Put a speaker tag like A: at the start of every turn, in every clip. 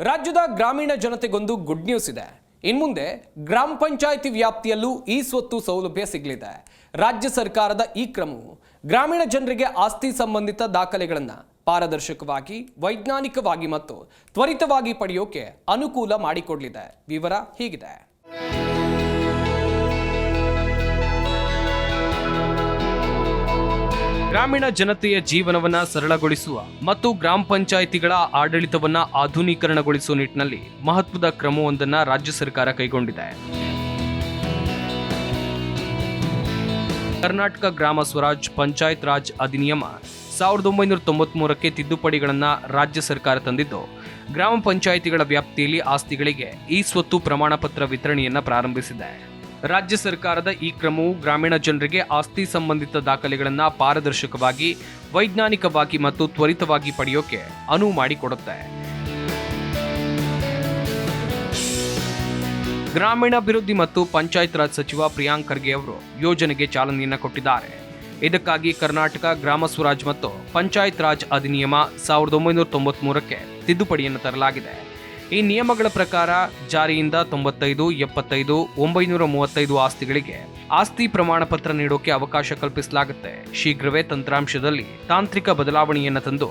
A: ರಾಜ್ಯದ ಗ್ರಾಮೀಣ ಜನತೆಗೊಂದು good news ಇದೆ. ಇನ್ಮುಂದೆ ಗ್ರಾಮ ಪಂಚಾಯಿತಿ ವ್ಯಾಪ್ತಿಯಲ್ಲೂ ಈ ಸ್ವತ್ತು ಸೌಲಭ್ಯ ಸಿಗಲಿದೆ. ರಾಜ್ಯ ಸರ್ಕಾರದ ಈ ಕ್ರಮವು ಗ್ರಾಮೀಣ ಜನರಿಗೆ ಆಸ್ತಿ ಸಂಬಂಧಿತ ದಾಖಲೆಗಳನ್ನು ಪಾರದರ್ಶಕವಾಗಿ, ವೈಜ್ಞಾನಿಕವಾಗಿ ಮತ್ತು ತ್ವರಿತವಾಗಿ ಪಡೆಯೋಕೆ ಅನುಕೂಲ ಮಾಡಿಕೊಡಲಿದೆ. ವಿವರ ಹೀಗಿದೆ. ಗ್ರಾಮೀಣ ಜನತೆಯ ಜೀವನವನ್ನ ಸರಳಗೊಳಿಸುವ ಮತ್ತು ಗ್ರಾಮ ಪಂಚಾಯಿತಿಗಳ ಆಡಳಿತವನ್ನ ಆಧುನೀಕರಣಗೊಳಿಸುವ ನಿಟ್ಟಿನಲ್ಲಿ ಮಹತ್ವದ ಕ್ರಮವೊಂದನ್ನ ರಾಜ್ಯ ಸರ್ಕಾರ ಕೈಗೊಂಡಿದೆ. ಕರ್ನಾಟಕ ಗ್ರಾಮ ಸ್ವರಾಜ್ ಪಂಚಾಯತ್ ರಾಜ್ ಅಧಿನಿಯಮ ಸಾವಿರದ ಒಂಬೈನೂರ ತೊಂಬತ್ಮೂರಕ್ಕೆ ತಿದ್ದುಪಡಿಗಳನ್ನ ರಾಜ್ಯ ಸರ್ಕಾರ ತಂದಿದ್ದು, ಗ್ರಾಮ ಪಂಚಾಯಿತಿಗಳ ವ್ಯಾಪ್ತಿಯಲ್ಲಿ ಆಸ್ತಿಗಳಿಗೆ ಈ ಸ್ವತ್ತು ಪ್ರಮಾಣ ಪತ್ರ ವಿತರಣೆಯನ್ನ ಪ್ರಾರಂಭಿಸಿದೆ. ರಾಜ್ಯ ಸರ್ಕಾರದ ಈ ಕ್ರಮವು ಗ್ರಾಮೀಣ ಜನರಿಗೆ ಆಸ್ತಿ ಸಂಬಂಧಿತ ದಾಖಲೆಗಳನ್ನು ಪಾರದರ್ಶಕವಾಗಿ, ವೈಜ್ಞಾನಿಕವಾಗಿ ಮತ್ತು ತ್ವರಿತವಾಗಿ ಪಡೆಯೋಕೆ ಅನುವು ಮಾಡಿಕೊಡುತ್ತೆ. ಗ್ರಾಮೀಣಾಭಿವೃದ್ಧಿ ಮತ್ತು ಪಂಚಾಯತ್ ರಾಜ್ ಸಚಿವ ಪ್ರಿಯಾಂಕ್ ಖರ್ಗೆ ಅವರು ಯೋಜನೆಗೆ ಚಾಲನೆಯನ್ನು ಕೊಟ್ಟಿದ್ದಾರೆ. ಇದಕ್ಕಾಗಿ ಕರ್ನಾಟಕ ಗ್ರಾಮ ಸ್ವರಾಜ್ ಮತ್ತು ಪಂಚಾಯತ್ ರಾಜ್ ಅಧಿನಿಯಮ ಸಾವಿರದ ಒಂಬೈನೂರ ತೊಂಬತ್ಮೂರಕ್ಕೆ ತಿದ್ದುಪಡಿಯನ್ನು ತರಲಾಗಿದೆ. ಈ ನಿಯಮಗಳ ಪ್ರಕಾರ ಜಾರಿಯಿಂದ ತೊಂಬತ್ತೈದು, ಎಪ್ಪತ್ತೈದು, ಒಂಬೈನೂರ ಮೂವತ್ತೈದು ಆಸ್ತಿಗಳಿಗೆ ಆಸ್ತಿ ಪ್ರಮಾಣ ಪತ್ರ ನೀಡೋಕೆ ಅವಕಾಶ ಕಲ್ಪಿಸಲಾಗುತ್ತೆ. ಶೀಘ್ರವೇ ತಂತ್ರಾಂಶದಲ್ಲಿ ತಾಂತ್ರಿಕ ಬದಲಾವಣೆಯನ್ನು ತಂದು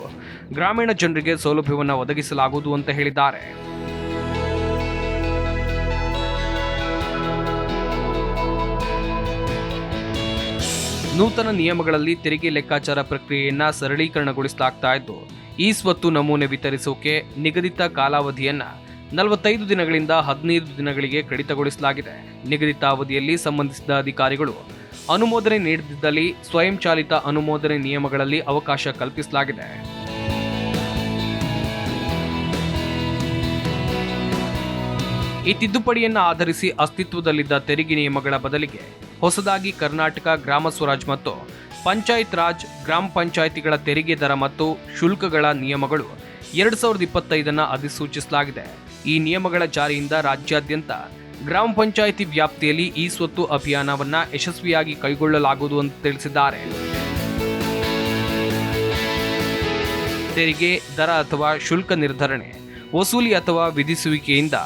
A: ಗ್ರಾಮೀಣ ಜನರಿಗೆ ಸೌಲಭ್ಯವನ್ನು ಒದಗಿಸಲಾಗುವುದು ಅಂತ ಹೇಳಿದ್ದಾರೆ. ನೂತನ ನಿಯಮಗಳಲ್ಲಿ ತೆರಿಗೆ ಲೆಕ್ಕಾಚಾರ ಪ್ರಕ್ರಿಯೆಯನ್ನ ಸರಳೀಕರಣಗೊಳಿಸಲಾಗ್ತಾ ಇದ್ದು ಈ ಸ್ವತ್ತು ನಮೂನೆ ವಿತರಿಸೋಕೆ ನಿಗದಿತ ಕಾಲಾವಧಿಯನ್ನ ನಲವತ್ತೈದು ದಿನಗಳಿಂದ ಹದಿನೈದು ದಿನಗಳಿಗೆ ಕಡಿತಗೊಳಿಸಲಾಗಿದೆ. ನಿಗದಿತ ಅವಧಿಯಲ್ಲಿ ಸಂಬಂಧಿಸಿದ ಅಧಿಕಾರಿಗಳು ಅನುಮೋದನೆ ನೀಡದಿದ್ದಲ್ಲಿ ಸ್ವಯಂಚಾಲಿತ ಅನುಮೋದನೆ ನಿಯಮಗಳಲ್ಲಿ ಅವಕಾಶ ಕಲ್ಪಿಸಲಾಗಿದೆ. ಈ ತಿದ್ದುಪಡಿಯನ್ನು ಆಧರಿಸಿ ಅಸ್ತಿತ್ವದಲ್ಲಿದ್ದ ತೆರಿಗೆ ನಿಯಮಗಳ ಬದಲಿಗೆ ಹೊಸದಾಗಿ ಕರ್ನಾಟಕ ಗ್ರಾಮ ಸ್ವರಾಜ್ ಮತ್ತು ಪಂಚಾಯತ್ ರಾಜ್, ಗ್ರಾಮ ಪಂಚಾಯಿತಿಗಳ ತೆರಿಗೆ ದರ ಮತ್ತು ಶುಲ್ಕಗಳ ನಿಯಮಗಳು ಎರಡು ಸಾವಿರದ ಇಪ್ಪತ್ತೈದನ್ನು ಅಧಿಸೂಚಿಸಲಾಗಿದೆ. ಈ ನಿಯಮಗಳ ಜಾರಿಯಿಂದ ರಾಜ್ಯಾದ್ಯಂತ ಗ್ರಾಮ ಪಂಚಾಯಿತಿ ವ್ಯಾಪ್ತಿಯಲ್ಲಿ ಈ ಸ್ವತ್ತು ಅಭಿಯಾನವನ್ನ ಯಶಸ್ವಿಯಾಗಿ ಕೈಗೊಳ್ಳಲಾಗುವುದು ಅಂತ ತಿಳಿಸಿದ್ದಾರೆ. ತೆರಿಗೆ ದರ ಅಥವಾ ಶುಲ್ಕ ನಿರ್ಧರಣೆ, ವಸೂಲಿ ಅಥವಾ ವಿಧಿಸುವಿಕೆಯಿಂದ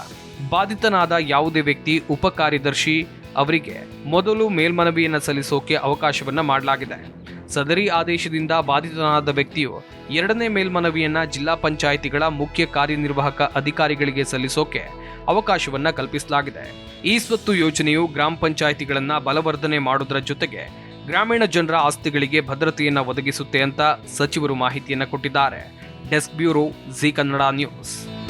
A: ಬಾಧಿತನಾದ ಯಾವುದೇ ವ್ಯಕ್ತಿ ಉಪ ಕಾರ್ಯದರ್ಶಿ ಅವರಿಗೆ ಮೊದಲು ಮೇಲ್ಮನವಿಯನ್ನು ಸಲ್ಲಿಸೋಕೆ ಅವಕಾಶವನ್ನ ಮಾಡಲಾಗಿದೆ. ಸದರಿ ಆದೇಶದಿಂದ ಬಾಧಿತನಾದ ವ್ಯಕ್ತಿಯು ಎರಡನೇ ಮೇಲ್ಮನವಿಯನ್ನ ಜಿಲ್ಲಾ ಪಂಚಾಯಿತಿಗಳ ಮುಖ್ಯ ಕಾರ್ಯನಿರ್ವಾಹಕ ಅಧಿಕಾರಿಗಳಿಗೆ ಸಲ್ಲಿಸೋಕೆ ಅವಕಾಶವನ್ನ ಕಲ್ಪಿಸಲಾಗಿದೆ. ಈ ಸ್ವತ್ತು ಯೋಜನೆಯು ಗ್ರಾಮ ಪಂಚಾಯಿತಿಗಳನ್ನ ಬಲವರ್ಧನೆ ಮಾಡುವುದರ ಜೊತೆಗೆ ಗ್ರಾಮೀಣ ಜನರ ಆಸ್ತಿಗಳಿಗೆ ಭದ್ರತೆಯನ್ನ ಒದಗಿಸುತ್ತೆ ಅಂತ ಸಚಿವರು ಮಾಹಿತಿಯನ್ನ ಕೊಟ್ಟಿದ್ದಾರೆ. Desk bureau Zee Kannada News.